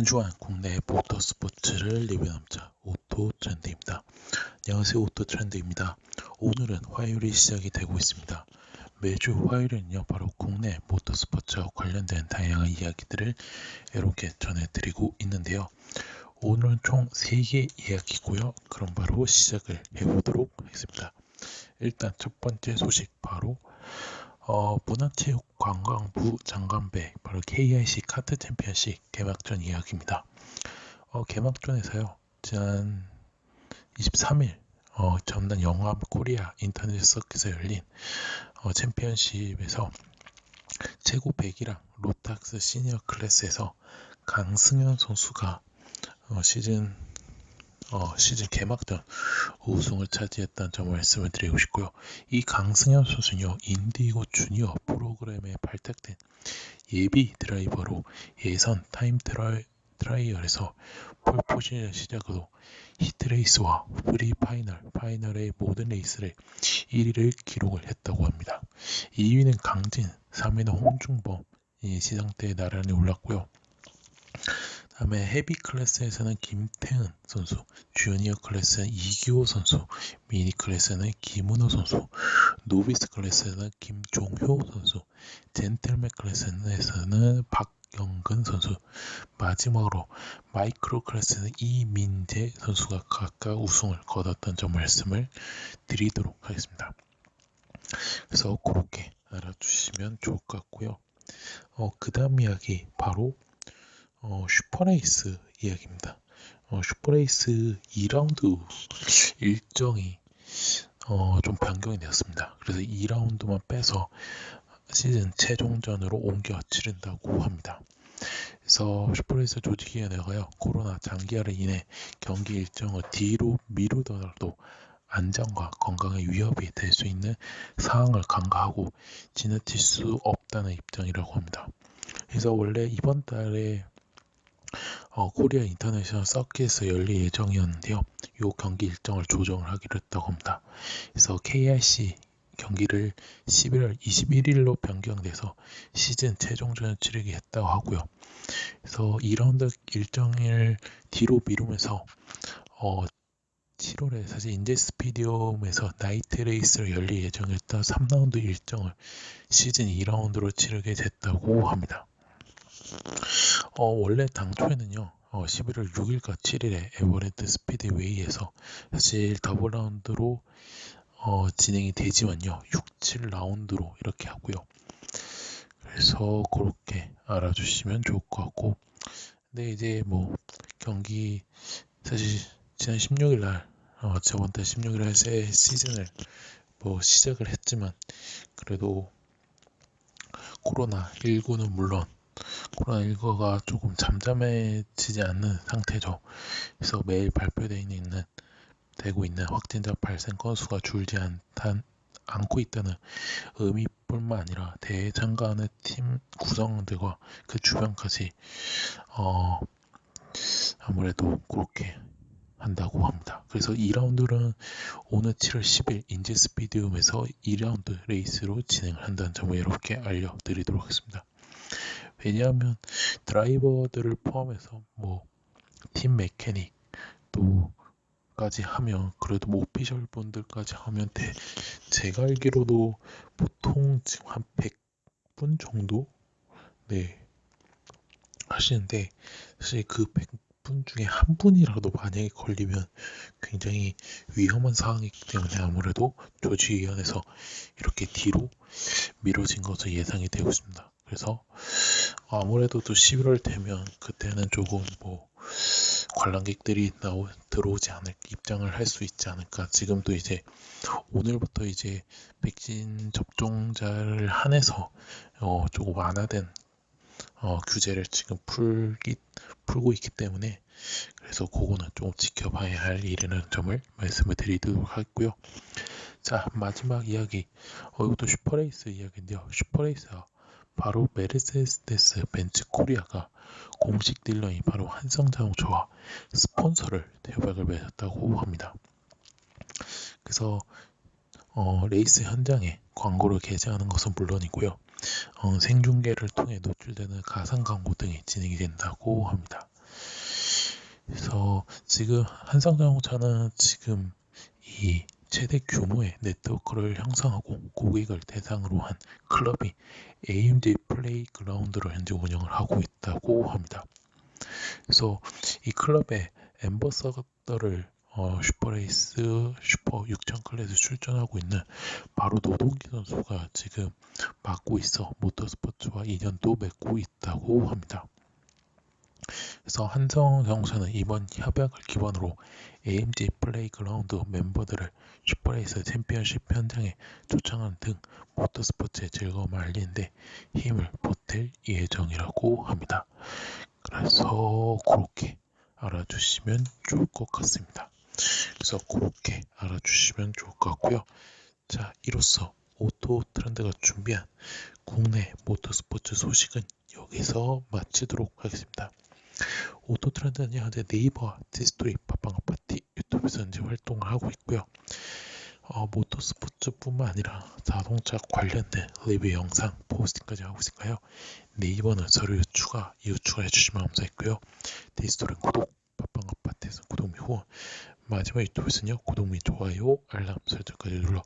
한 주간 국내 모터 스포츠를 리뷰남자 오토 트렌드입니다. 안녕하세요 오토 트렌드입니다. 오늘은 화요일이 시작이 되고 있습니다. 매주 화요일은요 바로 국내 모터 스포츠와 관련된 다양한 이야기들을 이렇게 전해드리고 있는데요. 오늘은 총 3개 이야기고요. 그럼 바로 시작을 해보도록 하겠습니다. 일단 첫 번째 소식 바로 어, 문화체육관광부 장관배 바로 KIC 카트 챔피언십 개막전 이야기입니다. 어, 개막전에서요 지난 23일 어, 전남 영암 코리아 인터넷 서킷에서 열린 어, 챔피언십에서 최고 100이랑 로탁스 시니어 클래스에서 강승현 선수가 어, 시즌 어, 시즌 개막전 우승을 차지했다는 점을 말씀을 드리고 싶고요. 이 강승현 선수는요, 인디고 주니어 프로그램에 발탁된 예비 드라이버로 예선 타임 트라이, 트라이얼에서 폴포진을 시작으로 히트레이스와 프리 파이널, 파이널의 모든 레이스를 1위를 기록을 했다고 합니다. 2위는 강진, 3위는 홍중범, 이 시상대에 나란히 올랐고요. 다음에 헤비 클래스에서는 김태은 선수, 주니어 클래스는 이기호 선수, 미니 클래스는 김은호 선수, 노비스 클래스는 김종효 선수, 젠틀맨 클래스에서는 박영근 선수, 마지막으로 마이크로 클래스는 이민재 선수가 각각 우승을 거뒀던 점 말씀을 드리도록 하겠습니다. 그래서 그렇게 알아주시면 좋을 것 같고요. 어, 그 다음 이야기 바로 어, 슈퍼레이스 이야기입니다. 어, 슈퍼레이스 2라운드 일정이 어, 좀 변경이 되었습니다. 그래서 2라운드만 빼서 시즌 최종전으로 옮겨 치른다고 합니다. 그래서 슈퍼레이스 조직위원회가요 코로나 장기화로 인해 경기 일정을 뒤로 미루더라도 안전과 건강에 위협이 될 수 있는 사항을 간과하고 지나칠 수 없다는 입장이라고 합니다. 그래서 원래 이번 달에 어, 코리아 인터내셔널 서킷에서 열릴 예정이었는데요. 이 경기 일정을 조정을 하기로 했다고 합니다. 그래서 KRC 경기를 11월 21일로 변경돼서 시즌 최종전을 치르게 했다고 하고요. 그래서 2라운드 일정을 뒤로 미루면서 어, 7월에 사실 인제 스피디움에서 나이트 레이스를 열릴 예정이었던 3라운드 일정을 시즌 2라운드로 치르게 됐다고 합니다. 어, 원래 당초에는요, 어, 11월 6일과 7일에 에버랜드 스피드웨이에서 사실 더블 라운드로 어, 진행이 되지만요, 6, 7라운드로 이렇게 하고요. 그래서 그렇게 알아주시면 좋을 것 같고, 근데 이제 뭐 경기 사실 지난 16일 날, 어, 저번 달 16일 날새 시즌을 뭐 시작을 했지만 그래도 코로나 19는 물론 코로나19가 조금 잠잠해지지 않는 상태죠. 그래서 매일 발표되어 있는 되고 있는 확진자 발생 건수가 줄지 않단, 않고 있다는 의미뿐만 아니라 대회 참가하는 팀 구성원들과 그 주변까지 어, 아무래도 그렇게 한다고 합니다. 그래서 2라운드는 오늘 7월 10일 인제 스피디움에서 2라운드 레이스로 진행을 한다는 점을 이렇게 알려드리도록 하겠습니다. 왜냐하면 드라이버들을 포함해서 뭐 팀 메케닉 또까지 하면 그래도 뭐 오피셜 분들까지 하면 대, 제가 알기로도 보통 지금 한 100분 정도 네 하시는데 사실 그 100분 중에 한 분이라도 만약에 걸리면 굉장히 위험한 상황이기 때문에 아무래도 조직위원회에서 이렇게 뒤로 미뤄진 것으로 예상이 되고 있습니다. 그래서 아무래도 또 11월 되면 그때는 조금 뭐 관람객들이 나오 들어오지 않을 입장을 할 수 있지 않을까. 지금도 이제 오늘부터 이제 백신 접종자를 한해서 어 조금 완화된 어 규제를 지금 풀기 풀고 있기 때문에 그래서 그거는 좀 지켜봐야 할 일이라는 점을 말씀을 드리도록 하고요. 자 마지막 이야기 어 이것도 슈퍼레이스 이야기인데요. 슈퍼레이스가 바로 메르세데스 벤츠 코리아가 공식 딜러인 바로 한성자동차와 스폰서를 협약을 맺었다고 합니다. 그래서 어, 레이스 현장에 광고를 게재하는 것은 물론이고요. 어, 생중계를 통해 노출되는 가상 광고 등이 진행이 된다고 합니다. 그래서 지금 한상자동차는 지금 이 최대 규모의 네트워크를 형성하고 고객을 대상으로 한 클럽이 AMD 플레이그라운드를 현재 운영을 하고 있다고 합니다. 그래서 이 클럽의 엠버서더를 어, 슈퍼레이스 슈퍼 6000 클래스 출전하고 있는 바로 노동기 선수가 지금 맡고 있어 모터스포츠와 인연도 맺고 있다고 합니다. 그래서 한성자동차는 이번 협약을 기반으로 AMG 플레이그라운드 멤버들을 슈퍼레이스 챔피언십 현장에 초청하는 등 모터스포츠의 즐거움을 알리는데 힘을 보탤 예정이라고 합니다. 그래서 그렇게 알아주시면 좋을 것 같습니다. 그래서 그렇게 알아주시면 좋을 것 같고요. 자, 이로써 오토 트렌드가 준비한 국내 모터스포츠 소식은 여기서 마치도록 하겠습니다. 오토 트렌드는 현재 네이버와 티스토리, 팟빵 아파티, 유튜브에서 현재 활동을 하고 있고요. 어, 모터스포츠뿐만 아니라 자동차 관련된 리뷰 영상 포스팅까지 하고 있으니까요. 네이버는 서류 추가, 이후 추가해 주시면 감사했고요. 디스토리는 구독, 팟빵 아파트에서 구독 및 후원, 마지막 유튜브에서는요 구독 및 좋아요, 알람 설정까지 눌러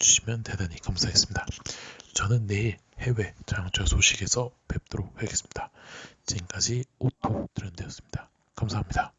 주시면 대단히 감사하겠습니다. 저는 내일 해외 자동차 소식에서 뵙도록 하겠습니다. 지금까지 오토 트렌드였습니다. 감사합니다.